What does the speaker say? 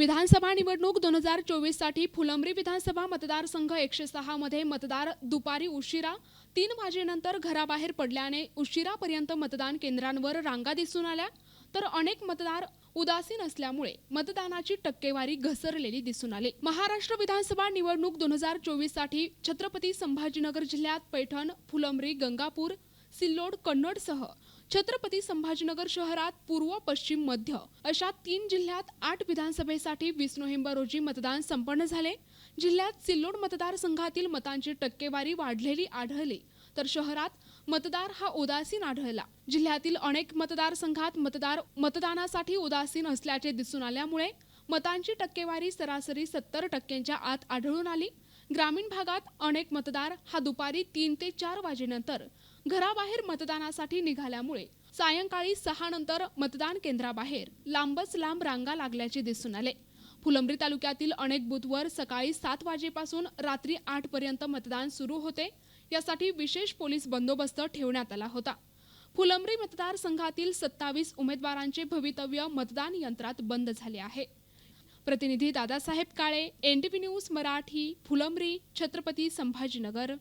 विधानसभा निवडणूक दोन हजार चोवीससाठी फुलंब्री विधानसभा मतदारसंघ एकशे सहा मध्ये मतदार दुपारी उशिरा तीन वाजेनंतर घराबाहेर पडल्याने उशिरापर्यंत मतदान केंद्रांवर रांगा दिसून आल्या. तर अनेक मतदार उदासीन असल्यामुळे मतदानाची टक्केवारी घसरलेली दिसून आली. महाराष्ट्र विधानसभा निवडणूक दोन हजार चोवीससाठी छत्रपती संभाजीनगर जिल्ह्यात पैठण फुलंब्री गंगापूर सिल्लोड कन्नडसह छत्रपती संभाजीनगर शहरात पूर्व पश्चिम मध्य अशा तीन जिल्ह्यात आठ विधानसभेसाठी वीस नोव्हेंबर रोजी मतदान संपन्न झाले. जिल्ह्यात सिल्लोड मतदारसंघातील मतांची टक्केवारी वाढलेली आढळली. तर शहरात मतदार हा उदासीन आढळला. जिल्ह्यातील अनेक मतदारसंघात मतदार मतदानासाठी उदासीन असल्याचे दिसून आल्यामुळे मतांची टक्केवारी सरासरी सत्तर टक्क्यांच्या आत आढळून आली. ग्रामीण भागात अनेक मतदार हा दुपारी तीन ते चार वाजेनंतर घराबाहेर मतदानासाठी निघाल्यामुळे सायंकाळी सहा नंतर मतदान केंद्राबाहेर लांबच लांब रांगा लागल्याचे दिसून आले. फुलंब्री तालुक्यातील अनेक बूथवर सकाळी सात वाजेपासून रात्री आठ पर्यंत मतदान सुरू होते. यासाठी विशेष पोलीस बंदोबस्त ठेवण्यात आला होता. फुलंब्री मतदारसंघातील सत्तावीस उमेदवारांचे भवितव्य मतदान यंत्रात बंद झाले आहे. प्रतिनिधी दादासाहेब काळे एनडीपी न्यूज मराठी फुलंब्री छत्रपती संभाजीनगर.